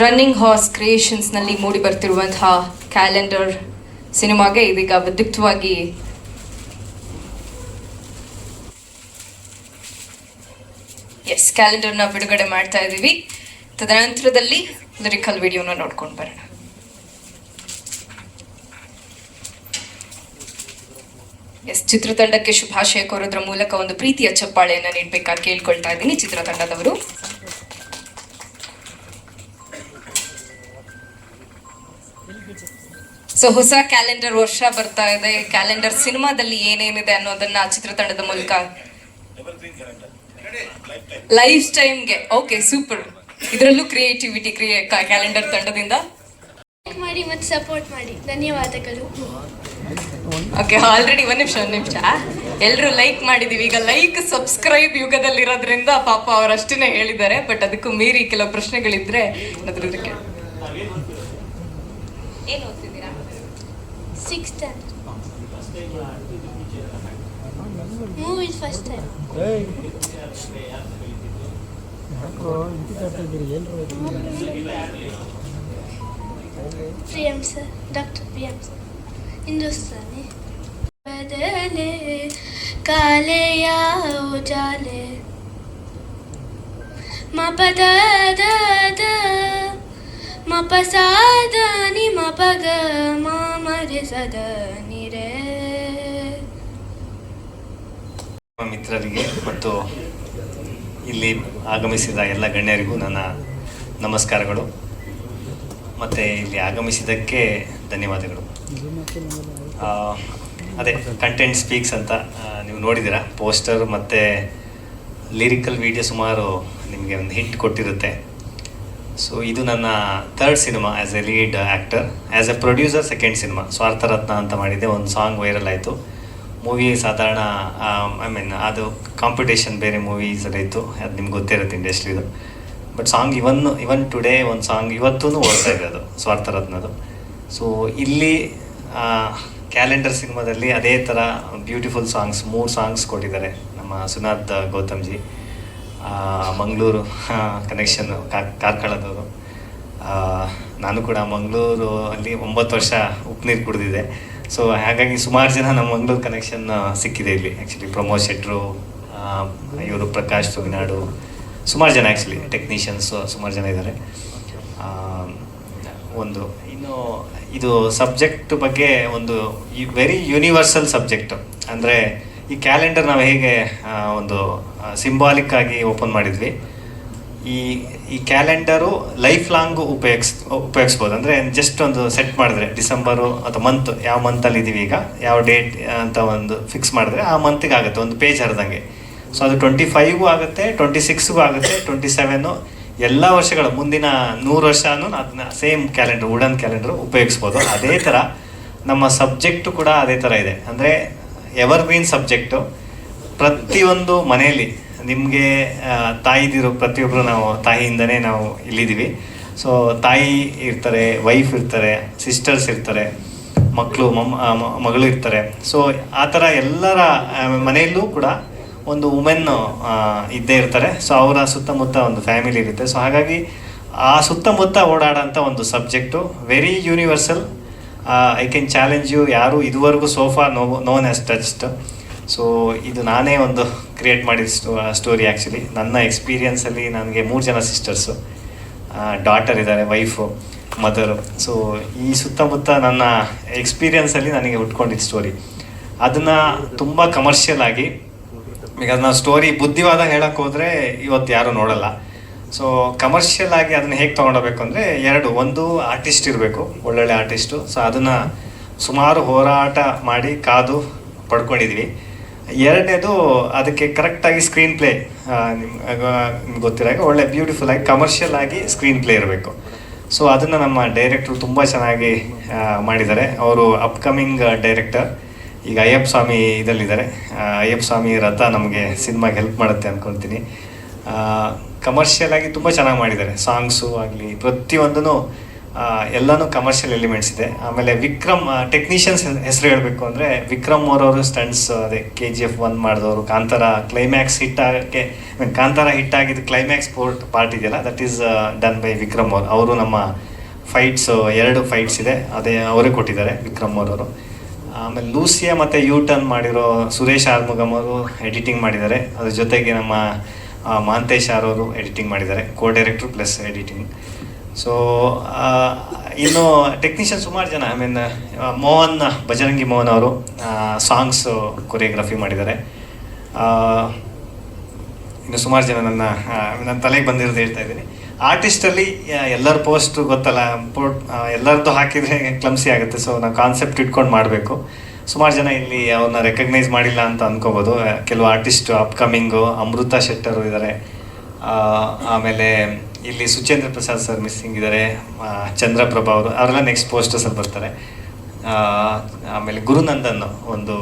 Running horse ಕ್ರಿಯೇಷನ್ಸ್ನಲ್ಲಿ ಮೂಡಿ ಬರ್ತಿರುವಂತಹ ಕ್ಯಾಲೆಂಡರ್ ಸಿನಿಮಾಗೆ ಇದೀಗ ವಿದ್ಯುಕ್ತವಾಗಿ ಎಸ್ ಕ್ಯಾಲೆಂಡರ್ನ ಬಿಡುಗಡೆ ಮಾಡ್ತಾ ಇದ್ದೀವಿ ತದನಂತರದಲ್ಲಿ ಲಿರಿಕಲ್ ವಿಡಿಯೋನ ನೋಡ್ಕೊಂಡು ಬರೋಣ. ಎಸ್ ಚಿತ್ರತಂಡಕ್ಕೆ ಶುಭಾಶಯ ಕೋರೋದ್ರ ಮೂಲಕ ಒಂದು ಪ್ರೀತಿಯ ಚಪ್ಪಾಳೆಯನ್ನು ನೀಡಬೇಕಾಗಿ ಕೇಳ್ಕೊಳ್ತಾ ಇದ್ದೀನಿ ಚಿತ್ರತಂಡದವರು. ಸೊ ಹೊಸ ಕ್ಯಾಲೆಂಡರ್ ವರ್ಷ ಬರ್ತಾ ಇದೆ. ಕ್ಯಾಲೆಂಡರ್ ಸಿನಿಮಾದಲ್ಲಿ ಏನೇನಿದೆ ಅನ್ನೋದನ್ನ ಚಿತ್ರತಂಡದ ಮೂಲಕ ಲೈಫ್ ಟೈಮ್ಗೆ ಓಕೆ ಸೂಪರ್ ಇದರಲ್ಲೂ ಕ್ರಿಯೇಟಿವಿಟಿ ಕ್ರಿಯೇ ಕ್ಯಾಲೆಂಡರ್ ತಂಡದಿಂದ. ಲೈಕ್ ಮಾಡಿ ಮತ್ತು ಸಪೋರ್ಟ್ ಮಾಡಿ. ಧನ್ಯವಾದಗಳು. ಓಕೆ ಆಲ್ರೆಡಿ ಒಂದು ನಿಮಿಷ ಒಂದು ನಿಮಿಷ. ಎಲ್ಲರೂ ಲೈಕ್ ಮಾಡಿದೀವಿ. ಈಗ ಲೈಕ್ ಸಬ್ಸ್ಕ್ರೈಬ್ ಯುಗದಲ್ಲಿರೋದ್ರಿಂದ ಪಾಪ ಅವರಷ್ಟೇ ಹೇಳಿದ್ದಾರೆ ಬಟ್ ಅದಕ್ಕೂ ಮೀರಿ ಕೆಲವು ಪ್ರಶ್ನೆಗಳಿದ್ರೆ ಅದ್ರದಕ್ಕೆ ಏನು ಓದ್ತಿದ್ದೀರಾ six time movie first time P M sir doctor P M sir Hindustani. ಬದಲೆ ಕಾಲೆಯ ಉಜಾಲೆ. ಮ ಪದ ನಿಮಪಗ ನಿ ಮ ಪ ಗ ಮ ಮ ರೆ ಸ ದ ನಿ ರೇ ನಮ್ಮ ಮಿತ್ರರಿಗೆ ಮತ್ತು ಇಲ್ಲಿ ಆಗಮಿಸಿದ ಎಲ್ಲ ಗಣ್ಯರಿಗೂ ನನ್ನ ನಮಸ್ಕಾರಗಳು. ಮತ್ತು ಇಲ್ಲಿ ಆಗಮಿಸಿದ್ದಕ್ಕೆ ಧನ್ಯವಾದಗಳು. ಅದೇ ಕಂಟೆಂಟ್ ಸ್ಪೀಕ್ಸ್ ಅಂತ ನೀವು ನೋಡಿದ್ದೀರಾ? ಪೋಸ್ಟರ್ ಮತ್ತು ಲಿರಿಕಲ್ ವಿಡಿಯೋ ಸುಮಾರು ನಿಮಗೆ ಒಂದು ಹಿಂಟ್ ಕೊಟ್ಟಿರುತ್ತೆ. ಸೊ ಇದು ನನ್ನ third cinema as a lead actor as a producer second cinema Swartharatna ಅಂತ ಮಾಡಿದ್ದೆ, ಒಂದು ಸಾಂಗ್ ವೈರಲ್ ಆಯಿತು. ಮೂವಿ ಸಾಧಾರಣ ಐ ಮೀನ್ ಅದು ಕಾಂಪಿಟೇಷನ್ ಬೇರೆ ಮೂವೀಸಲ್ಲಿ ಇತ್ತು. ಅದು ನಿಮ್ಗೆ ಗೊತ್ತಿರುತ್ತೆ ಇಂಡಸ್ಟ್ರಿದು but song even even today ಒಂದು ಸಾಂಗ್ ಇವತ್ತೂ ಓಡ್ತಾ ಇದೆ ಅದು, ಸ್ವಾರ್ಥರತ್ನದು. ಸೊ ಇಲ್ಲಿ ಕ್ಯಾಲೆಂಡರ್ ಸಿನಿಮಾದಲ್ಲಿ ಅದೇ ಥರ ಬ್ಯೂಟಿಫುಲ್ ಸಾಂಗ್ಸ್ ಮೂರು ಸಾಂಗ್ಸ್ ಕೊಟ್ಟಿದ್ದಾರೆ ನಮ್ಮ ಸುನಾಥ್ ಗೌತಮ್ಜಿ. ಮಂಗಳೂರು ಕನೆಕ್ಷನ್ ಕಾರ್ಕಳದವರು ನಾನು ಕೂಡ ಮಂಗಳೂರು ಅಲ್ಲಿ ಒಂಬತ್ತು ವರ್ಷ ಉಪ್ಪುನೀರು ಕುಡಿದಿದೆ ಸೊ ಹಾಗಾಗಿ ಸುಮಾರು ಜನ ನಮ್ಮ ಮಂಗಳೂರು ಕನೆಕ್ಷನ್ ಸಿಕ್ಕಿದೆ ಇಲ್ಲಿ. ಆ್ಯಕ್ಚುಲಿ ಪ್ರಮೋದ್ ಶೆಟ್ರು ಇವರು ಪ್ರಕಾಶ್ ತುಗಿನಾಡು ಸುಮಾರು ಜನ ಆ್ಯಕ್ಚುಲಿ ಟೆಕ್ನಿಷಿಯನ್ಸು ಸುಮಾರು ಜನ ಇದ್ದಾರೆ ಒಂದು, ಇನ್ನು, ಇದು ಸಬ್ಜೆಕ್ಟ್ ಬಗ್ಗೆ ಒಂದು ವೆರಿ ಯೂನಿವರ್ಸಲ್ ಸಬ್ಜೆಕ್ಟು ಅಂದರೆ, ಈ ಕ್ಯಾಲೆಂಡರ್ ನಾವು ಹೇಗೆ ಒಂದು ಸಿಂಬಾಲಿಕ್ ಆಗಿ ಓಪನ್ ಮಾಡಿದ್ವಿ. ಈ ಈ ಕ್ಯಾಲೆಂಡರು ಲೈಫ್ ಲಾಂಗ್ ಉಪಯೋಗಿಸ್, ಉಪಯೋಗಿಸ್ಬೋದು. ಅಂದರೆ ಜಸ್ಟ್ ಒಂದು ಸೆಟ್ ಮಾಡಿದ್ರೆ, ಡಿಸೆಂಬರು ಅಥವಾ ಮಂತ್ ಯಾವ ಮಂತಲ್ಲಿ ಇದ್ದೀವಿ ಈಗ, ಯಾವ ಡೇಟ್ ಅಂತ ಒಂದು ಫಿಕ್ಸ್ ಮಾಡಿದ್ರೆ ಆ ಮಂತಿಗೆ ಆಗುತ್ತೆ, ಒಂದು ಪೇಜ್ ಹರಿದಂಗೆ. ಸೊ ಅದು ಟ್ವೆಂಟಿ ಫೈವ್ಗೂ ಆಗುತ್ತೆ ಟ್ವೆಂಟಿ ಸಿಕ್ಸ್ಗೂ ಆಗುತ್ತೆ ಟ್ವೆಂಟಿ ಸೆವೆನು ಎಲ್ಲ ವರ್ಷಗಳ, ಮುಂದಿನ ನೂರು ವರ್ಷನೂ ಅದನ್ನ ಸೇಮ್ ಕ್ಯಾಲೆಂಡರ್ ವುಡನ್ ಕ್ಯಾಲೆಂಡರ್ ಉಪಯೋಗಿಸ್ಬೋದು. ಅದೇ ಥರ ನಮ್ಮ ಸಬ್ಜೆಕ್ಟು ಕೂಡ ಅದೇ ಥರ ಇದೆ. ಅಂದರೆ ಎವರ್ ಗ್ರೀನ್ ಸಬ್ಜೆಕ್ಟು ಪ್ರತಿಯೊಂದು ಮನೆಯಲ್ಲಿ ನಿಮಗೆ ತಾಯಿದಿರೋ ಪ್ರತಿಯೊಬ್ಬರು ನಾವು ತಾಯಿಯಿಂದನೇ ನಾವು ಇಲ್ಲಿದ್ದೀವಿ. ಸೊ ತಾಯಿ ಇರ್ತಾರೆ ವೈಫ್ ಇರ್ತಾರೆ ಸಿಸ್ಟರ್ಸ್ ಇರ್ತಾರೆ ಮಕ್ಕಳು ಮಮ್ಮ ಮಗಳು ಇರ್ತಾರೆ. ಸೊ ಆ ಥರ ಎಲ್ಲರ ಮನೆಯಲ್ಲೂ ಕೂಡ ಒಂದು ವುಮೆನ್ ಇದ್ದೇ ಇರ್ತಾರೆ. ಸೊ ಅವರ ಸುತ್ತಮುತ್ತ ಒಂದು ಫ್ಯಾಮಿಲಿ ಇರುತ್ತೆ. ಸೊ ಹಾಗಾಗಿ ಆ ಸುತ್ತಮುತ್ತ ಓಡಾಡೋಂಥ ಒಂದು subject very universal I can challenge you ಯಾರು ಇದುವರೆಗೂ so far no none has touched so ಇದು ನಾನೇ ಒಂದು ಕ್ರಿಯೇಟ್ ಮಾಡಿದ ಸ್ಟೋರಿ ಆ್ಯಕ್ಚುಲಿ ನನ್ನ ಎಕ್ಸ್ಪೀರಿಯನ್ಸಲ್ಲಿ ನನಗೆ ಮೂರು ಜನ ಸಿಸ್ಟರ್ಸು ಡಾಟರ್ ಇದ್ದಾರೆ ವೈಫು ಮದರು ಸೊ ಈ ಸುತ್ತಮುತ್ತ ನನ್ನ ಎಕ್ಸ್ಪೀರಿಯನ್ಸಲ್ಲಿ ನನಗೆ ಉಟ್ಕೊಂಡಿದ್ದ ಸ್ಟೋರಿ ಅದನ್ನು ತುಂಬ ಕಮರ್ಷಿಯಲ್ ಆಗಿ ಬಿಕಾಸ್ ನಾವು ಸ್ಟೋರಿ ಬುದ್ಧಿವಾದ ಹೇಳಕ್ಕೆ ಹೋದರೆ ಇವತ್ತು ಯಾರೂ ನೋಡಲ್ಲ. ಸೊ ಕಮರ್ಷಿಯಲ್ ಆಗಿ ಅದನ್ನ ಹೇಗೆ ತೊಗೊಂಡೋಗ್ಬೇಕು ಅಂದರೆ ಎರಡು, ಒಂದು ಆರ್ಟಿಸ್ಟ್ ಇರಬೇಕು, ಒಳ್ಳೊಳ್ಳೆ ಆರ್ಟಿಸ್ಟು ಸೊ ಅದನ್ನು ಸುಮಾರು ಹೋರಾಟ ಮಾಡಿ ಕಾದು ಪಡ್ಕೊಂಡಿದ್ವಿ. ಎರಡನೇದು ಅದಕ್ಕೆ ಕರೆಕ್ಟಾಗಿ ಸ್ಕ್ರೀನ್ ಪ್ಲೇ ನಿಮ್ಗೆ ಗೊತ್ತಿರೋ ಹಾಗೆ ಒಳ್ಳೆ ಬ್ಯೂಟಿಫುಲ್ ಆಗಿ ಕಮರ್ಷಿಯಲ್ ಆಗಿ ಸ್ಕ್ರೀನ್ ಪ್ಲೇ ಇರಬೇಕು. ಸೊ ಅದನ್ನು ನಮ್ಮ ಡೈರೆಕ್ಟ್ರು ತುಂಬ ಚೆನ್ನಾಗಿ ಮಾಡಿದ್ದಾರೆ. ಅವರು ಅಪ್ಕಮಿಂಗ್ ಡೈರೆಕ್ಟರ್ ಈಗ ಅಯ್ಯಪ್ಪ ಸ್ವಾಮಿ ಇದರಲ್ಲಿದ್ದಾರೆ. ಅಯ್ಯಪ್ಪ ಸ್ವಾಮಿ ರಥ ನಮಗೆ ಸಿನಿಮಾಗೆ ಹೆಲ್ಪ್ ಮಾಡುತ್ತೆ ಅಂದ್ಕೊಳ್ತೀನಿ ಕಮರ್ಷಿಯಲ್ ಆಗಿ ತುಂಬ ಚೆನ್ನಾಗಿ ಮಾಡಿದ್ದಾರೆ. ಸಾಂಗ್ಸು ಆಗಲಿ ಪ್ರತಿಯೊಂದೂ ಎಲ್ಲನೂ ಕಮರ್ಷಿಯಲ್ ಎಲಿಮೆಂಟ್ಸ್ ಇದೆ. ಆಮೇಲೆ ವಿಕ್ರಮ್ ಟೆಕ್ನಿಷಿಯನ್ಸ್ ಹೆಸರು ಹೇಳಬೇಕು ಅಂದರೆ ವಿಕ್ರಮ್ ಅವರವರು ಸ್ಟಂಟ್ಸ್ ಅದೇ ಕೆ ಜಿ ಎಫ್ ಒನ್ ಮಾಡಿದವರು, ಕಾಂತಾರ ಕ್ಲೈಮ್ಯಾಕ್ಸ್ ಹಿಟ್ ಆಗಕ್ಕೆ, ಕಾಂತಾರ ಹಿಟ್ ಆಗಿದ್ದು ಕ್ಲೈಮ್ಯಾಕ್ಸ್ ಪೋರ್ಟ್ ಪಾರ್ಟ್ ಇದೆಯಲ್ಲ that is done by Vikram ಅವರು. ಅವರು ನಮ್ಮ ಫೈಟ್ಸ್ ಎರಡು ಫೈಟ್ಸ್ ಇದೆ. ಅದೇ ಅವರೇ ಕೊಟ್ಟಿದ್ದಾರೆ, ವಿಕ್ರಮ್ ಅವರವರು. ಆಮೇಲೆ ಲೂಸಿಯಾ ಮತ್ತು ಯೂ ಟರ್ನ್ ಮಾಡಿರೋ ಸುರೇಶ್ ಆರ್ಮುಗಮ್ ಅವರು ಎಡಿಟಿಂಗ್ ಮಾಡಿದ್ದಾರೆ. ಅದ್ರ ಜೊತೆಗೆ ನಮ್ಮ ಮಾಂತೇಶ್ ಆರ್ ಅವರು ಎಡಿಟಿಂಗ್ ಮಾಡಿದ್ದಾರೆ co director plus editing so ಇನ್ನು ಟೆಕ್ನಿಷಿಯನ್ ಸುಮಾರು ಜನ ಐ ಮೀನ್ ಮೋಹನ್ ಬಜರಂಗಿ ಮೋಹನ್ ಅವರು ಸಾಂಗ್ಸ್ ಕೊರಿಯೋಗ್ರಫಿ ಮಾಡಿದ್ದಾರೆ. ಇನ್ನು ಸುಮಾರು ಜನ ನನ್ನ ನನ್ನ ತಲೆಗೆ ಬಂದಿರೋದು ಹೇಳ್ತಾ ಇದ್ದೀನಿ. ಆರ್ಟಿಸ್ಟಲ್ಲಿ ಎಲ್ಲರ ಪೋಸ್ಟ್ ಗೊತ್ತಲ್ಲ ಪೋಟ್ ಎಲ್ಲರದ್ದು ಹಾಕಿದರೆ ಕ್ಲಮ್ಸಿ ಆಗುತ್ತೆ. ಸೊ ನಾವು ಕಾನ್ಸೆಪ್ಟ್ ಇಟ್ಕೊಂಡು ಮಾಡಬೇಕು. ಸುಮಾರು ಜನ ಇಲ್ಲಿ ಅವ್ರನ್ನ ರೆಕಗ್ನೈಸ್ ಮಾಡಿಲ್ಲ ಅಂತ ಅನ್ಕೋಬೋದು. ಕೆಲವು ಆರ್ಟಿಸ್ಟ್ ಅಪ್ಕಮಿಂಗು ಅಮೃತ ಶೆಟ್ಟರು ಇದ್ದಾರೆ ಆಮೇಲೆ ಇಲ್ಲಿ ಸುಚೇಂದ್ರ ಪ್ರಸಾದ್ ಸರ್ ಮಿಸ್ಸಿಂಗ್ ಇದ್ದಾರೆ. ಚಂದ್ರಪ್ರಭಾ ಅವರು, ಅವರೆಲ್ಲ ನೆಕ್ಸ್ಟ್ ಪೋಸ್ಟರ್ಸಲ್ಲಿ ಬರ್ತಾರೆ. ಆಮೇಲೆ ಗುರುನಂದನ್ ಒಂದು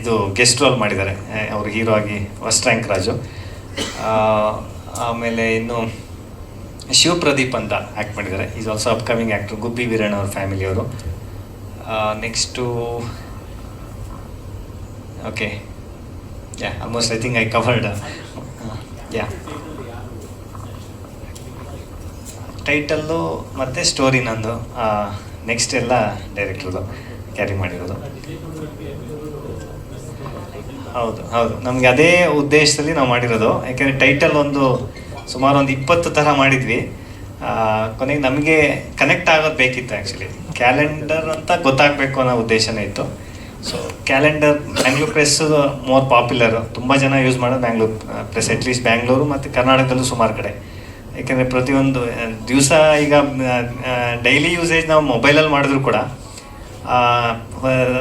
ಇದು ಗೆಸ್ಟ್ ರೋಲ್ ಮಾಡಿದ್ದಾರೆ. ಅವರು ಹೀರೋ ಆಗಿ ಫಸ್ಟ್ ರ್ಯಾಂಕ್ ರಾಜು. ಆಮೇಲೆ ಇನ್ನು ಶಿವಪ್ರದೀಪ್ ಅಂತ ಆ್ಯಕ್ಟ್ ಮಾಡಿದ್ದಾರೆ. Is also upcoming actor Gubbi Veeranna ಅವ್ರ ಫ್ಯಾಮಿಲಿಯವರು next okay yeah almost I think I covered yeah title ಮತ್ತು ಸ್ಟೋರಿ ನಂದು ನೆಕ್ಸ್ಟ್ ಎಲ್ಲ ಡೈರೆಕ್ಟ್ರದು ಕ್ಯಾರಿ ಮಾಡಿರೋದು. ಹೌದು ಹೌದು. ನಮಗೆ ಅದೇ ಉದ್ದೇಶದಲ್ಲಿ ನಾವು ಮಾಡಿರೋದು. ಯಾಕೆಂದರೆ ಟೈಟಲ್ ಒಂದು ಸುಮಾರು ಒಂದು ಇಪ್ಪತ್ತು ಥರ ಮಾಡಿದ್ವಿ. ಕೊನೆಗೆ ನಮಗೆ ಕನೆಕ್ಟ್ ಆಗೋದು ಬೇಕಿತ್ತು ಆ್ಯಕ್ಚುಲಿ ಕ್ಯಾಲೆಂಡರ್ ಅಂತ ಗೊತ್ತಾಗಬೇಕು ಅನ್ನೋ ಉದ್ದೇಶನೇ ಇತ್ತು. So calendar Bangalore press more popular ತುಂಬ ಜನ ಯೂಸ್ ಮಾಡೋದು ಬ್ಯಾಂಗ್ಳೂರ್ ಪ್ರೆಸ್ ಅಟ್ಲೀಸ್ಟ್ ಬ್ಯಾಂಗ್ಳೂರು ಮತ್ತು ಕರ್ನಾಟಕದಲ್ಲೂ ಸುಮಾರು ಕಡೆ. ಯಾಕೆಂದರೆ ಪ್ರತಿಯೊಂದು ದಿವಸ ಈಗ ಡೈಲಿ ಯೂಸೇಜ್ ನಾವು ಮೊಬೈಲಲ್ಲಿ ಮಾಡಿದ್ರು ಕೂಡ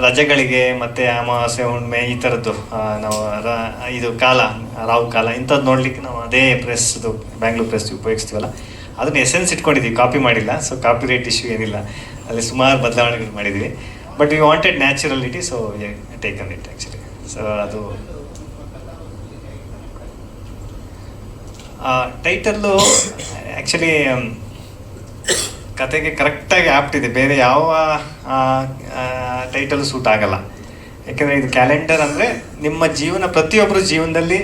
ರಜೆಗಳಿಗೆ ಮತ್ತು ಅಮಾವಾಸ್ಯೆ, ಹುಣ್ಣಿಮೆ ಈ ಥರದ್ದು ನಾವು ರ- ಇದು ಕಾಲ ರಾವು ಕಾಲ ಇಂಥದ್ದು ನೋಡಲಿಕ್ಕೆ ನಾವು ಅದೇ ಪ್ರೆಸ್ದು ಬ್ಯಾಂಗ್ಳೂರ್ ಪ್ರೆಸ್ ಉಪಯೋಗಿಸ್ತೀವಲ್ಲ, ಅದನ್ನ ಎಸೆನ್ಸ್ ಇಟ್ಕೊಂಡಿದ್ವಿ ಕಾಪಿ ಮಾಡಿಲ್ಲ ಸೊ ಕಾಪಿ ರೇಟ್ ಇಶ್ಯೂ ಏನಿಲ್ಲ. ಅಲ್ಲಿ ಸುಮಾರು ಬದಲಾವಣೆಗಳು ಮಾಡಿದ್ದೀವಿ but we wanted naturality so taken it actually so ಅದು ಟೈಟಲ್ಲು ಆ್ಯಕ್ಚುಲಿ ಕತೆಗೆ ಕರೆಕ್ಟಾಗಿ ಆಪ್ಟ್ ಇದೆ. ಬೇರೆ ಯಾವ ಟೈಟಲ್ ಸೂಟ್ ಆಗಲ್ಲ. ಯಾಕೆಂದರೆ ಇದು ಕ್ಯಾಲೆಂಡರ್ ಅಂದರೆ ನಿಮ್ಮ ಜೀವನ ಪ್ರತಿಯೊಬ್ಬರ ಜೀವನದಲ್ಲಿ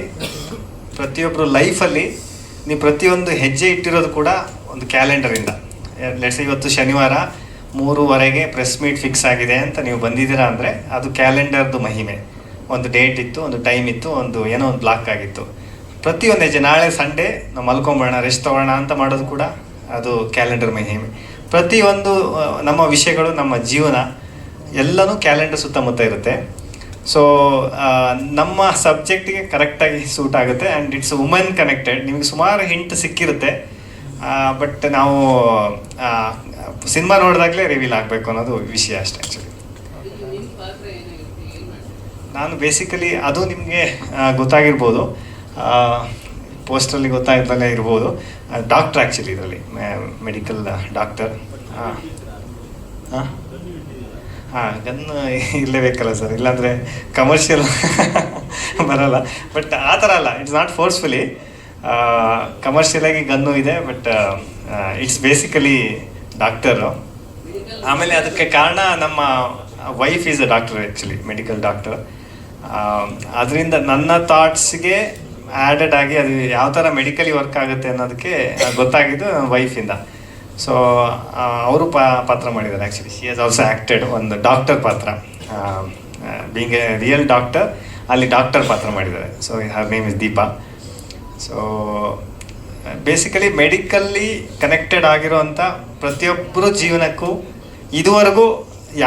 ಪ್ರತಿಯೊಬ್ಬರು ಲೈಫಲ್ಲಿ ನೀವು ಪ್ರತಿಯೊಂದು ಹೆಜ್ಜೆ ಇಟ್ಟಿರೋದು ಕೂಡ ಒಂದು ಕ್ಯಾಲೆಂಡರಿಂದ ಲೆಟ್ಸ್ ಇವತ್ತು ಶನಿವಾರ, ಮೂರುವರೆಗೆ ಪ್ರೆಸ್ ಮೀಟ್ ಫಿಕ್ಸ್ ಆಗಿದೆ ಅಂತ ನೀವು ಬಂದಿದ್ದೀರಾ ಅಂದರೆ ಅದು ಕ್ಯಾಲೆಂಡರ್ದು ಮಹಿಮೆ. ಒಂದು ಡೇಟ್ ಇತ್ತು, ಒಂದು ಟೈಮ್ ಇತ್ತು, ಒಂದು ಏನೋ ಒಂದು ಬ್ಲಾಕ್ ಆಗಿತ್ತು. ಪ್ರತಿಯೊಂದು ಹೆಜ್ಜೆ ನಾಳೆ ಸಂಡೇ ನಾವು ಮಲ್ಕೊಂಬೋಣ ರೆಸ್ಟ್ ತೊಗೋಣ ಅಂತ ಮಾಡೋದು ಕೂಡ ಅದು ಕ್ಯಾಲೆಂಡರ್ ಮಹಿಮೆ. ಪ್ರತಿಯೊಂದು ನಮ್ಮ ವಿಷಯಗಳು ನಮ್ಮ ಜೀವನ ಎಲ್ಲನೂ ಕ್ಯಾಲೆಂಡರ್ ಸುತ್ತಮುತ್ತ ಇರುತ್ತೆ. ಸೊ ನಮ್ಮ ಸಬ್ಜೆಕ್ಟಿಗೆ ಕರೆಕ್ಟಾಗಿ ಸೂಟ್ ಆಗುತ್ತೆ ಆ್ಯಂಡ್ ಇಟ್ಸ್ ವುಮೆನ್ ಕನೆಕ್ಟೆಡ್ ನಿಮಗೆ ಸುಮಾರು ಹಿಂಟ್ ಸಿಕ್ಕಿರುತ್ತೆ. ಬಟ್ ನಾವು ಸಿನಿಮಾ ನೋಡಿದಾಗಲೇ ರಿವೀಲ್ ಆಗಬೇಕು ಅನ್ನೋದು ವಿಷಯ ಅಷ್ಟೇ ಆ್ಯಕ್ಚುಲಿ ನಾನು ಬೇಸಿಕಲಿ ಅದು ನಿಮಗೆ ಗೊತ್ತಾಗಿರ್ಬೋದು. ಪೋಸ್ಟಲ್ಲಿ ಗೊತ್ತಾಗ್ದಲೇ ಇರ್ಬೋದು. ಡಾಕ್ಟರ್ ಆ್ಯಕ್ಚುಲಿ ಇದರಲ್ಲಿ ಮೆಡಿಕಲ್ ಡಾಕ್ಟರ್. ಹಾಂ ಹಾಂ ಹಾಂ ಗನ್ ಇರಲೇಬೇಕಲ್ಲ ಸರ್ ಇಲ್ಲಾಂದರೆ ಕಮರ್ಷಿಯಲ್ ಬರಲ್ಲ. ಬಟ್ ಆ ಥರ ಅಲ್ಲ ಇಟ್ಸ್ ನಾಟ್ ಫೋರ್ಸ್ಫುಲಿ ಕಮರ್ಷಿಯಲಾಗಿ ಗನ್ನು ಇದೆ ಬಟ್ ಇಟ್ಸ್ ಬೇಸಿಕಲಿ ಡಾಕ್ಟರು. ಆಮೇಲೆ ಅದಕ್ಕೆ ಕಾರಣ ನಮ್ಮ wife is a doctor actually medical doctor ಅದರಿಂದ ನನ್ನ ಥಾಟ್ಸ್ಗೆ ಆ್ಯಡೆಡ್ ಆಗಿ ಅದು ಯಾವ ಥರ ಮೆಡಿಕಲಿ ವರ್ಕ್ ಆಗುತ್ತೆ ಅನ್ನೋದಕ್ಕೆ ಗೊತ್ತಾಗಿದ್ದು ವೈಫಿಂದ ಸೊ ಅವರು ಪಾತ್ರ ಮಾಡಿದ್ದಾರೆ actually she is also acted ಒಂದು ಡಾಕ್ಟರ್ ಪಾತ್ರ. ಬೀಂಗ್ ಎ ರಿಯಲ್ ಡಾಕ್ಟರ್ ಅಲ್ಲಿ ಡಾಕ್ಟರ್ ಪಾತ್ರ ಮಾಡಿದ್ದಾರೆ. So her name is Deepa so basically medically connected ಆಗಿರೋವಂಥ ಪ್ರತಿಯೊಬ್ಬರ ಜೀವನಕ್ಕೂ ಇದುವರೆಗೂ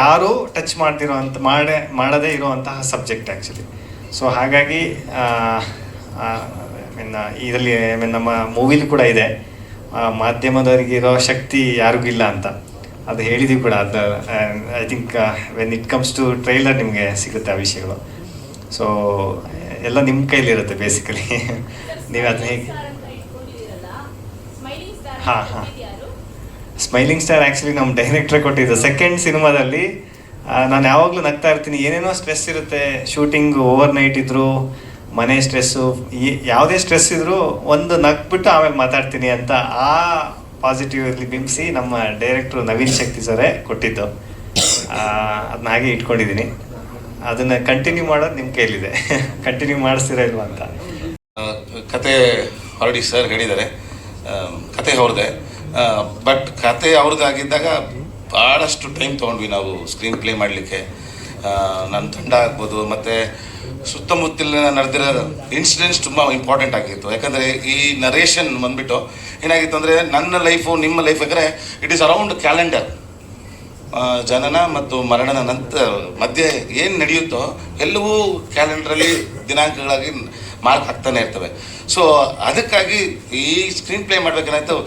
ಯಾರೂ ಟಚ್ ಮಾಡ್ತಿರೋ ಅಂತ, ಮಾಡೇ, ಮಾಡದೇ ಇರುವಂತಹ ಸಬ್ಜೆಕ್ಟ್ ಆ್ಯಕ್ಚುಲಿ ಸೊ ಹಾಗಾಗಿ ಮೀನ್ ಇದರಲ್ಲಿ ಐ ಮೀನ್ ನಮ್ಮ ಮೂವಿಲಿ ಕೂಡ ಇದೆ. ಮಾಧ್ಯಮದವರಿಗೆ ಇರೋ ಶಕ್ತಿ ಯಾರಿಗೂ ಇಲ್ಲ ಅಂತ. ಅದು ಹೇಳಿದೀವಿ ಕೂಡ. ಅದು I think when it comes to trailer ನಿಮಗೆ ಸಿಗುತ್ತೆ ಆ ವಿಷಯಗಳು. ಸೊ ಎಲ್ಲ ನಿಮ್ಮ ಕೈಲಿರುತ್ತೆ ಬೇಸಿಕಲಿ ನೀವು ಅದನ್ನ ಹೇಗೆ ಹಾಂ ಹಾಂ. ಸ್ಮೈಲಿಂಗ್ ಸ್ಟಾರ್ ಆ್ಯಕ್ಚುಲಿ ನಮ್ಮ ಡೈರೆಕ್ಟ್ರೇ ಕೊಟ್ಟಿದ್ದು. ಸೆಕೆಂಡ್ ಸಿನಿಮಾದಲ್ಲಿ ನಾನು ಯಾವಾಗಲೂ ನಗ್ತಾ ಇರ್ತೀನಿ. ಏನೇನೋ ಸ್ಟ್ರೆಸ್ ಇರುತ್ತೆ. ಶೂಟಿಂಗ್ ಓವರ್ ನೈಟ್ ಇದ್ರು ಮನೆ ಸ್ಟ್ರೆಸ್ಸು ಯಾವುದೇ ಸ್ಟ್ರೆಸ್ ಇದ್ದರೂ ಒಂದು ನಗ್ಬಿಟ್ಟು ಆಮೇಲೆ ಮಾತಾಡ್ತೀನಿ ಅಂತ ಆ ಪಾಸಿಟಿವ್ ಅಲ್ಲಿ ಬಿಂಬಿಸಿ ನಮ್ಮ ಡೈರೆಕ್ಟ್ರು ನವೀನ್ ಶಕ್ತಿ ಸರೇ ಕೊಟ್ಟಿದ್ದು. ಅದನ್ನ ಹಾಗೆ ಇಟ್ಕೊಂಡಿದ್ದೀನಿ. ಅದನ್ನ ಕಂಟಿನ್ಯೂ ಮಾಡೋದು ನಿಮ್ಮ ಕೈಲಿದೆ ಕಂಟಿನ್ಯೂ ಮಾಡಿಸ್ತೀರಾ ಇಲ್ವಾ ಅಂತ. ಕತೆ ಹೊರಡಿ ಸರ್ ಹೇಳಿದ್ದಾರೆ. ಕತೆ ಹೊರದೆ ಬಟ್ ಕತೆ ಅವ್ರದ್ದಾಗಿದ್ದಾಗ ಭಾಳಷ್ಟು ಟೈಮ್ ತೊಗೊಂಡ್ವಿ ನಾವು ಸ್ಕ್ರೀನ್ ಪ್ಲೇ ಮಾಡಲಿಕ್ಕೆ. ನನ್ನ ತಂಡ ಆಗ್ಬೋದು, ಮತ್ತು ಸುತ್ತಮುತ್ತಲಿನ ನಡೆದಿರೋ ಇನ್ಸಿಡೆಂಟ್ಸ್ ತುಂಬ ಇಂಪಾರ್ಟೆಂಟ್ ಆಗಿತ್ತು. ಯಾಕಂದರೆ ಈ ನರೇಷನ್ ಬಂದ್ಬಿಟ್ಟು ಏನಾಗಿತ್ತು ಅಂದರೆ ನನ್ನ ಲೈಫು ನಿಮ್ಮ ಲೈಫ್ ಯಾಕಂದರೆ ಇಟ್ ಈಸ್ ಅರೌಂಡ್ ಕ್ಯಾಲೆಂಡರ್ ಜನನ ಮತ್ತು ಮರಣದ ನಂತರ ಮಧ್ಯೆ ಏನು ನಡೆಯುತ್ತೋ ಎಲ್ಲವೂ ಕ್ಯಾಲೆಂಡ್ರಲ್ಲಿ ದಿನಾಂಕಗಳಾಗಿ ಮಾರ್ಕ್ ಆಗ್ತಾನೆ ಇರ್ತವೆ. ಸೊ ಅದಕ್ಕಾಗಿ ಈ ಸ್ಕ್ರೀನ್ ಪ್ಲೇ ಮಾಡ್ಬೇಕೇನಾಯ್ತು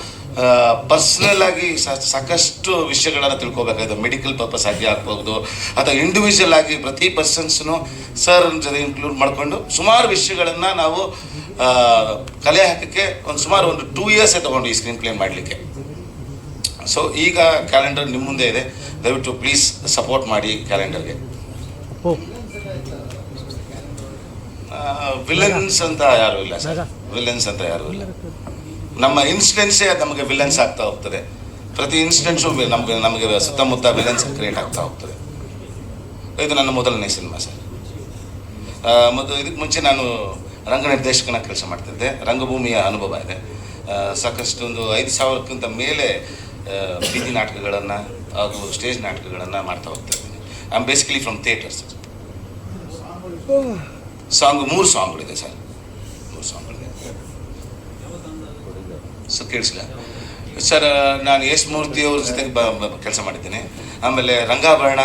ಪರ್ಸ್ನಲ್ ಆಗಿ ಸಾಕಷ್ಟು ವಿಷಯಗಳನ್ನು ತಿಳ್ಕೊಬೇಕಾಗಿದೆ. ಮೆಡಿಕಲ್ ಪರ್ಪಸ್ ಆಗಿ ಆಗ್ಬೋದು ಅಥವಾ ಇಂಡಿವಿಜುವಲ್ ಆಗಿ ಪ್ರತಿ ಪರ್ಸನ್ಸ್ನು ಸರ್ ಜೊತೆ ಇನ್ಕ್ಲೂಡ್ ಮಾಡಿಕೊಂಡು ಸುಮಾರು ವಿಷಯಗಳನ್ನು ನಾವು ಕಲೆ ಹಾಕಕ್ಕೆ ಒಂದು ಸುಮಾರು ಒಂದು ಟೂ ಇಯರ್ಸೇ ತೊಗೊಂಡು ಈ ಸ್ಕ್ರೀನ್ ಪ್ಲೇ ಮಾಡಲಿಕ್ಕೆ. ಸೊ ಈಗ ಕ್ಯಾಲೆಂಡರ್ ನಿಮ್ಮ ಮುಂದೆ ಇದೆ. ದಯವಿಟ್ಟು ಪ್ಲೀಸ್ ಸಪೋರ್ಟ್ ಮಾಡಿ ಕ್ಯಾಲೆಂಡರ್ಗೆ ವಿಲನ್ಸ್ ಅಂತ ಯಾರು ಇಲ್ಲ ಸರ್ ವಿಲನ್ಸ್ ಅಂತ ಯಾರು ಇಲ್ಲ. ನಮ್ಮ ಇನ್ಸಿಡೆನ್ಸೇ ನಮಗೆ ವಿಲನ್ಸ್ ಆಗ್ತಾ ಹೋಗ್ತದೆ. ಪ್ರತಿ ಇನ್ಸಿಡೆಂಟ್ಸು ನಮಗೆ ನಮಗೆ ಸುತ್ತಮುತ್ತ ವಿಲನ್ಸ್ ಕ್ರಿಯೇಟ್ ಆಗ್ತಾ ಹೋಗ್ತದೆ. ಇದು ನನ್ನ ಮೊದಲನೇ ಸಿನಿಮಾ ಸರ್. ಮತ್ತು ಇದಕ್ಕೆ ಮುಂಚೆ ನಾನು ರಂಗ ನಿರ್ದೇಶಕನ ಕೆಲಸ ಮಾಡ್ತಿದ್ದೆ. ರಂಗಭೂಮಿಯ ಅನುಭವ ಇದೆ. ಸಾಕಷ್ಟು ಒಂದು ಐದು ಸಾವಿರಕ್ಕಿಂತ ಮೇಲೆ ಬೀದಿ ನಾಟಕಗಳನ್ನು ಹಾಗೂ ಸ್ಟೇಜ್ ನಾಟಕಗಳನ್ನು ಮಾಡ್ತಾ ಹೋಗ್ತಾ ಇದ್ದೀನಿ. I am basically from theatres song ಮೂರು ಸಾಂಗ್ಗಳಿದೆ ಸರ್ ಮೂರು ಸಾಂಗ್ಗಳಿದೆ ಸೊ ಕೇಳಿಸಿಲ್ಲ ಸರ್ ನಾನು ಯಶ್ ಮೂರ್ತಿ ಅವ್ರ ಜೊತೆಗೆ ಬ ಕೆಲಸ ಮಾಡಿದ್ದೀನಿ. ಆಮೇಲೆ ರಂಗಾಭರಣ,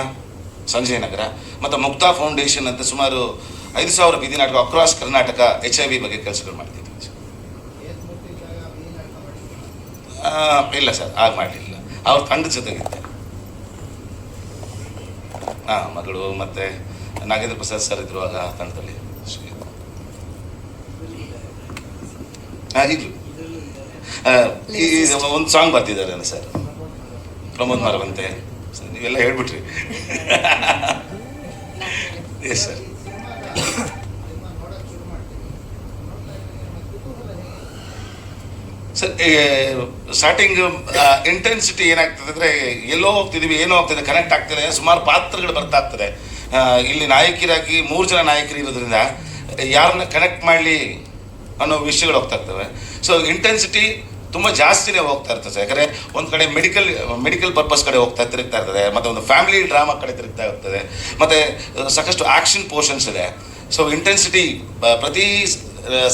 ಸಂಜಯ್ ನಗರ, ಮತ್ತು ಮುಕ್ತಾ ಫೌಂಡೇಶನ್ ಅಂತ ಸುಮಾರು ಐದು ಸಾವಿರ ಬೀದಿ ನಾಟಕ across Karnataka H I V ಬಗ್ಗೆ ಕೆಲಸಗಳು ಮಾಡ್ತಿದ್ದೀನಿ ಇಲ್ಲ ಸರ್, ಆಗ ಮಾಡಲಿಲ್ಲ. ಅವ್ರ ತಂಡದ ಜೊತೆಗಿದ್ದೆ ಹಾಂ ಮಗಳು ಮತ್ತು ನಾಗೇಂದ್ರ ಪ್ರಸಾದ್ ಸರ್ ಇದ್ರು ಆಗ ತಂಡದಲ್ಲಿ. ಹಾಂ ಈಗಲೂ ಈ ಒಂದು ಸಾಂಗ್ ಬರ್ತಿದ್ದಾರೆ ಸರ್ ಪ್ರಮೋದ್ ಮಾರವಂತೆ. ಸರ್ ನೀವೆಲ್ಲ ಹೇಳ್ಬಿಟ್ರಿ. Yes sir sir starting intensity ಏನಾಗ್ತದೆ ಅಂದರೆ ಎಲ್ಲೋ ಹೋಗ್ತಿದ್ದೀವಿ ಏನೋ ಹೋಗ್ತಿದೆ ಕನೆಕ್ಟ್ ಆಗ್ತದೆ ಸುಮಾರು ಪಾತ್ರಗಳು ಬರ್ತಾ ಆ, ಇಲ್ಲಿ ನಾಯಕಿರಾಗಿ ಮೂರು ಜನ ನಾಯಕರು ಇರೋದ್ರಿಂದ ಯಾರನ್ನ ಕನೆಕ್ಟ್ ಮಾಡಲಿ ಅನ್ನೋ ವಿಷಯಗಳು ಹೋಗ್ತಾ ಇರ್ತವೆ. ಸೊ ಇಂಟೆನ್ಸಿಟಿ ತುಂಬ ಜಾಸ್ತಿನೇ ಹೋಗ್ತಾ ಇರ್ತದೆ. ಯಾಕಂದರೆ ಒಂದು ಕಡೆ ಮೆಡಿಕಲ್ ಮೆಡಿಕಲ್ ಪರ್ಪಸ್ ಕಡೆ ಹೋಗ್ತಾ ತಿರುಗ್ತಾ ಇರ್ತದೆ. ಮತ್ತು ಒಂದು ಫ್ಯಾಮಿಲಿ ಡ್ರಾಮಾ ಕಡೆ ತಿರುಗ್ತಾ ಇರ್ತದೆ. ಮತ್ತು ಸಾಕಷ್ಟು ಆ್ಯಕ್ಷನ್ ಪೋರ್ಷನ್ಸ್ ಇದೆ. ಸೊ ಇಂಟೆನ್ಸಿಟಿ ಪ್ರತಿ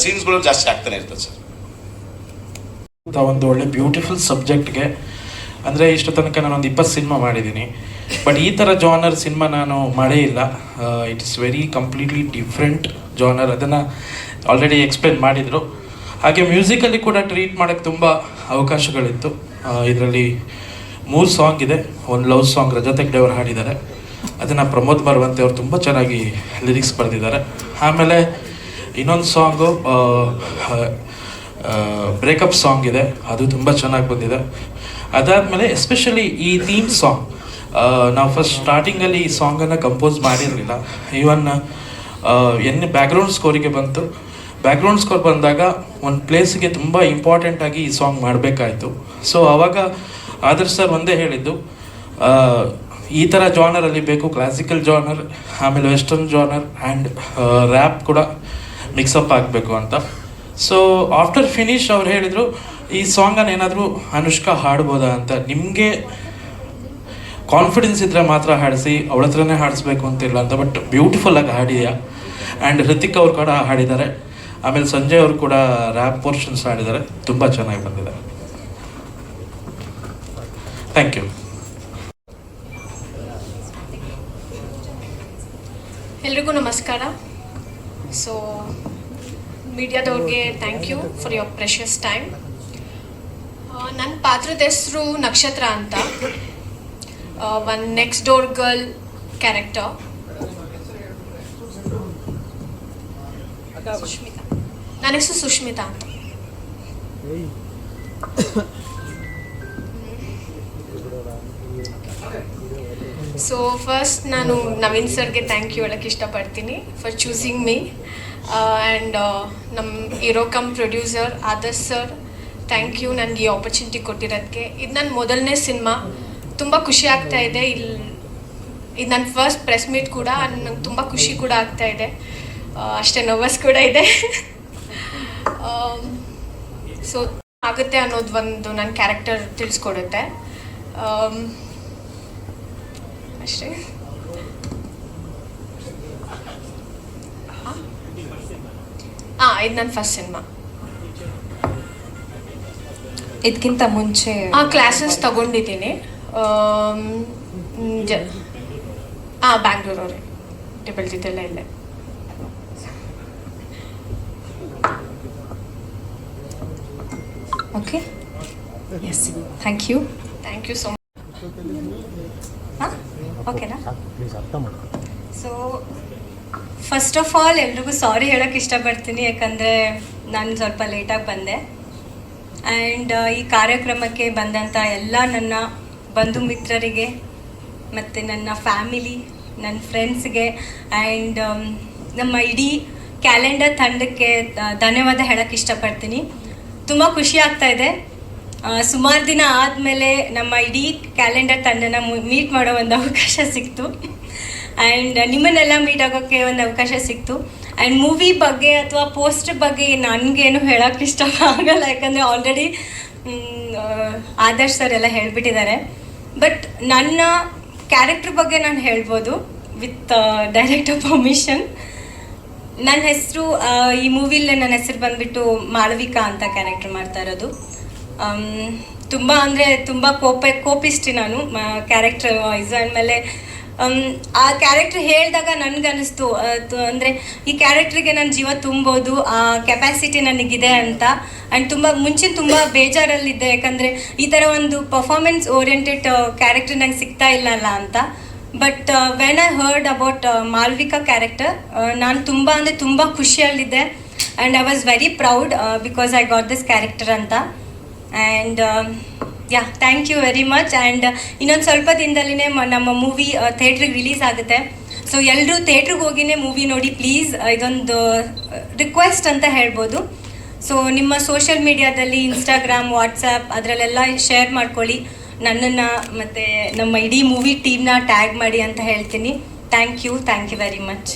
ಸೀನ್ಸ್ಗಳು ಜಾಸ್ತಿ ಆಗ್ತಾನೆ ಇರ್ತದೆ ಸರ್. ಒಂದು ಒಳ್ಳೆ ಬ್ಯೂಟಿಫುಲ್ ಸಬ್ಜೆಕ್ಟ್ಗೆ ಅಂದರೆ ಇಷ್ಟು ತನಕ ನಾನು ಒಂದು ಇಪ್ಪತ್ತು ಸಿನಿಮಾ ಮಾಡಿದ್ದೀನಿ. ಬಟ್ ಈ ಥರ ಜಾನರ್ ಸಿನಿಮಾ ನಾನು ಮಾಡೇ ಇಲ್ಲ. It's very completely different genre ಅದನ್ನು ಆಲ್ರೆಡಿ ಎಕ್ಸ್ಪ್ಲೇನ್ ಮಾಡಿದರು. ಹಾಗೆ ಮ್ಯೂಸಿಕಲ್ಲಿ ಕೂಡ ಟ್ರೀಟ್ ಮಾಡೋಕ್ಕೆ ತುಂಬ ಅವಕಾಶಗಳಿತ್ತು. ಇದರಲ್ಲಿ ಮೂರು ಸಾಂಗ್ ಇದೆ. ಒಂದು ಲವ್ ಸಾಂಗ್ ರಜಾ ಹೆಗ್ಡೆ ಅವರು ಹಾಡಿದ್ದಾರೆ. ಅದನ್ನು ಪ್ರಮೋದ್ ಬರುವಂತೆ ಅವರು ತುಂಬ ಚೆನ್ನಾಗಿ ಲಿರಿಕ್ಸ್ ಬರೆದಿದ್ದಾರೆ. ಆಮೇಲೆ ಇನ್ನೊಂದು ಸಾಂಗು ಬ್ರೇಕಪ್ ಸಾಂಗ್ ಇದೆ. ಅದು ತುಂಬ ಚೆನ್ನಾಗಿ ಬಂದಿದೆ. ಅದಾದಮೇಲೆ ಎಸ್ಪೆಷಲಿ ಈ ಥೀಮ್ ಸಾಂಗ್ ನಾವು ಫಸ್ಟ್ ಸ್ಟಾರ್ಟಿಂಗಲ್ಲಿ ಈ ಸಾಂಗನ್ನು ಕಂಪೋಸ್ ಮಾಡಿರಲಿಲ್ಲ. ಈವನ್ ಎನ್ ಬ್ಯಾಕ್ಗ್ರೌಂಡ್ ಸ್ಕೋರಿಗೆ ಬಂತು. ಬ್ಯಾಕ್ಗ್ರೌಂಡ್ ಸ್ಕೋರ್ ಬಂದಾಗ ಒಂದು ಪ್ಲೇಸ್ಗೆ ತುಂಬ ಇಂಪಾರ್ಟೆಂಟ್ ಆಗಿ ಈ ಸಾಂಗ್ ಮಾಡಬೇಕಾಯಿತು. ಸೊ ಆವಾಗ ಆದರ್ಶ್ ಸರ್ ಒಂದೇ ಹೇಳಿದ್ದು ಈ ಥರ ಜಾನರಲ್ಲಿ ಬೇಕು ಕ್ಲಾಸಿಕಲ್ ಜಾನರ್ ಆಮೇಲೆ ವೆಸ್ಟರ್ನ್ ಜಾನರ್ ಆ್ಯಂಡ್ ರ್ಯಾಪ್ ಕೂಡ ಮಿಕ್ಸಪ್ ಆಗಬೇಕು ಅಂತ. ಸೊ ಆಫ್ಟರ್ ಫಿನಿಶ್ ಅವ್ರು ಹೇಳಿದರು, ಈ ಸಾಂಗನ್ನು ಏನಾದರೂ ಅನುಷ್ಕಾ ಹಾಡ್ಬೋದಾ ಅಂತ. ನಿಮಗೆ ಕಾನ್ಫಿಡೆನ್ಸ್ ಇದ್ದರೆ ಮಾತ್ರ ಹಾಡಿಸಿ ಅವಳ ಹತ್ರನೇ ಹಾಡಿಸ್ಬೇಕು ಅಂತಿಲ್ಲ ಅಂತ ಬಟ್ ಬ್ಯೂಟಿಫುಲ್ ಆಗಿ ಹಾಡಿದ್ಯಾ. ಆ್ಯಂಡ್ ಹೃತಿಕ್ ಅವ್ರು ಕೂಡ ಹಾಡಿದ್ದಾರೆ. ಆಮೇಲೆ ಸಂಜೆ ಅವರು ಕೂಡ ರ್ಯಾಪ್ ಪೋರ್ಷನ್ಸ್ ಆಡಿದ್ದಾರೆ ತುಂಬ ಚೆನ್ನಾಗಿ ಬಂದಿದೆ. ಥ್ಯಾಂಕ್ ಯು ಎಲ್ರಿಗೂ ನಮಸ್ಕಾರ. So ಮೀಡಿಯಾದವ್ರಿಗೆ thank you for your precious time ನನ್ನ ಪಾತ್ರದ ಹೆಸರು ನಕ್ಷತ್ರ ಅಂತ. One next door girl character ನನ್ನ ಹೆಸರು ಸುಷ್ಮಿತಾ ಅಂತ. ಸೊ ಫಸ್ಟ್ ನಾನು ನವೀನ್ ಸರ್ಗೆ ಥ್ಯಾಂಕ್ ಯು ಹೇಳಕ್ಕೆ ಇಷ್ಟಪಡ್ತೀನಿ ಫಾರ್ ಚೂಸಿಂಗ್ ಮೀ ಆ್ಯಂಡ್ ನಮ್ಮ ಇರೋ cum producer Adarsh sir thank you ನನಗೆ ಈ ಆಪರ್ಚುನಿಟಿ ಕೊಟ್ಟಿರೋದಕ್ಕೆ ಇದು ನನ್ನ ಮೊದಲನೇ ಸಿನಿಮಾ. ತುಂಬ ಖುಷಿ ಆಗ್ತಾ ಇದೆ. ಇಲ್ಲಿ ಇದು ನನ್ನ ಫಸ್ಟ್ ಪ್ರೆಸ್ ಮೀಟ್ ಕೂಡ ನಂಗೆ ತುಂಬ ಖುಷಿ ಕೂಡ ಆಗ್ತಾ ಇದೆ. ಆ, ಅಷ್ಟೇ ನರ್ವಸ್ ಕೂಡ ಇದೆ. ಸೊ ಆಗುತ್ತೆ ಅನ್ನೋದು ಒಂದು ನನ್ನ ಕ್ಯಾರೆಕ್ಟರ್ ತಿಳಿಸ್ಕೊಡುತ್ತೆ. ಆ ಅಷ್ಟೇ. ಹಾಂ? ಇದು ನನ್ನ ಫಸ್ಟ್ ಸಿನಿಮಾ ಇದಕ್ಕಿಂತ ಮುಂಚೆ ಆ ಕ್ಲಾಸಸ್ ತಗೊಂಡಿದ್ದೀನಿ. ಹಾಂ ಬ್ಯಾಂಗ್ಳೂರವ್ರೆ ಬೆಳೆದಿದ್ದೆಲ್ಲ ಇಲ್ಲೇ. Okay yes thank you thank you so ಹಾಂ ಓಕೆನಾ ಸೊ ಫಸ್ಟ್ ಆಫ್ ಆಲ್ ಎಲ್ರಿಗೂ ಸಾರಿ ಹೇಳೋಕ್ಕೆ ಇಷ್ಟಪಡ್ತೀನಿ. ಯಾಕಂದರೆ ನಾನು ಸ್ವಲ್ಪ ಲೇಟಾಗಿ ಬಂದೆ. ಆ್ಯಂಡ್ ಈ ಕಾರ್ಯಕ್ರಮಕ್ಕೆ ಬಂದಂಥ ಎಲ್ಲ ನನ್ನ ಬಂಧು ಮಿತ್ರರಿಗೆ ಮತ್ತು ನನ್ನ ಫ್ಯಾಮಿಲಿ ನನ್ನ ಫ್ರೆಂಡ್ಸ್ಗೆ ಆ್ಯಂಡ್ ನಮ್ಮ ಇಡೀ ಕ್ಯಾಲೆಂಡರ್ ತಂಡಕ್ಕೆ ಧನ್ಯವಾದ ಹೇಳೋಕ್ಕೆ ಇಷ್ಟಪಡ್ತೀನಿ. ತುಂಬ ಖುಷಿ ಆಗ್ತಾ ಇದೆ. ಸುಮಾರು ದಿನ ಆದಮೇಲೆ ನಮ್ಮ ಇಡೀ ಕ್ಯಾಲೆಂಡರ್ ತಂಡನ ಮೀಟ್ ಮಾಡೋ ಒಂದು ಅವಕಾಶ ಸಿಕ್ತು. ಆ್ಯಂಡ್ ನಿಮ್ಮನ್ನೆಲ್ಲ ಮೀಟ್ ಆಗೋಕ್ಕೆ ಒಂದು ಅವಕಾಶ ಸಿಕ್ತು. ಆ್ಯಂಡ್ ಮೂವಿ ಬಗ್ಗೆ ಅಥವಾ ಪೋಸ್ಟರ್ ಬಗ್ಗೆ ನನಗೇನು ಹೇಳೋಕ್ಕೆ ಇಷ್ಟ ಆಗಲ್ಲ ಯಾಕಂದರೆ ಆಲ್ರೆಡಿ ಆದರ್ಶ್ ಸರ್ ಎಲ್ಲ ಹೇಳಿಬಿಟ್ಟಿದ್ದಾರೆ. ಬಟ್ ನನ್ನ ಕ್ಯಾರೆಕ್ಟ್ರ್ ಬಗ್ಗೆ ನಾನು ಹೇಳ್ಬೋದು ವಿತ್ ಡೈರೆಕ್ಟರ್ ಪರ್ಮಿಷನ್ ನನ್ನ ಹೆಸರು ಈ ಮೂವಿಲಿ ನನ್ನ ಹೆಸರು ಬಂದ್ಬಿಟ್ಟು ಮಾಳವಿಕಾ ಅಂತ ಕ್ಯಾರೆಕ್ಟರ್ ಮಾಡ್ತಾ ಇರೋದು. ತುಂಬ ಅಂದರೆ ತುಂಬ ಕೋಪ ಕೋಪಿಸ್ಟಿ ನಾನು ಕ್ಯಾರೆಕ್ಟರ್ ವಾಯ್ಸ್ ಆಮೇಲೆ ಆ ಕ್ಯಾರೆಕ್ಟರ್ ಹೇಳಿದಾಗ ನನಗನ್ನಿಸ್ತು ಅಂದರೆ ಈ ಕ್ಯಾರೆಕ್ಟ್ರಿಗೆ ನನ್ನ ಜೀವ ತುಂಬೋದು, ಆ ಕೆಪಾಸಿಟಿ ನನಗಿದೆ ಅಂತ. ಆ್ಯಂಡ್ ತುಂಬ, ಮುಂಚೆ ತುಂಬ ಬೇಜಾರಲ್ಲಿದ್ದೆ, ಯಾಕಂದರೆ ಈ ಥರ ಒಂದು ಪರ್ಫಾರ್ಮೆನ್ಸ್ ಓರಿಯೆಂಟೆಡ್ ಕ್ಯಾರೆಕ್ಟರ್ ನಂಗೆ ಸಿಗ್ತಾ ಇಲ್ಲಲ್ಲ ಅಂತ. But when I heard about Malvika character ನಾನು ತುಂಬ ಅಂದರೆ ತುಂಬ ಖುಷಿಯಲ್ಲಿದ್ದೆ. And I was very proud because I got this character ಅಂತ. And ya thank you very much and ಇನ್ನೊಂದು ಸ್ವಲ್ಪ ದಿನದಲ್ಲಿನೇ ನಮ್ಮ ಮೂವಿ ಥಿಯೇಟ್ರಿಗೆ ರಿಲೀಸ್ ಆಗುತ್ತೆ. ಸೊ ಎಲ್ಲರೂ ಥಿಯೇಟ್ರಿಗೆ ಹೋಗಿನೇ ಮೂವಿ ನೋಡಿ ಪ್ಲೀಸ್ ಇದೊಂದು ರಿಕ್ವೆಸ್ಟ್ ಅಂತ ಹೇಳ್ಬೋದು. ಸೊ ನಿಮ್ಮ ಸೋಷಿಯಲ್ ಮೀಡಿಯಾದಲ್ಲಿ ಇನ್ಸ್ಟಾಗ್ರಾಮ್ ವಾಟ್ಸಪ್ ಅದರಲ್ಲೆಲ್ಲ ಶೇರ್ ಮಾಡ್ಕೊಳ್ಳಿ. ನನ್ನನ್ನು ಮತ್ತು ನಮ್ಮ ಇಡೀ ಮೂವಿ ಟೀಮ್ನ ಟ್ಯಾಗ್ ಮಾಡಿ ಅಂತ ಹೇಳ್ತೀನಿ. Thank you thank you very much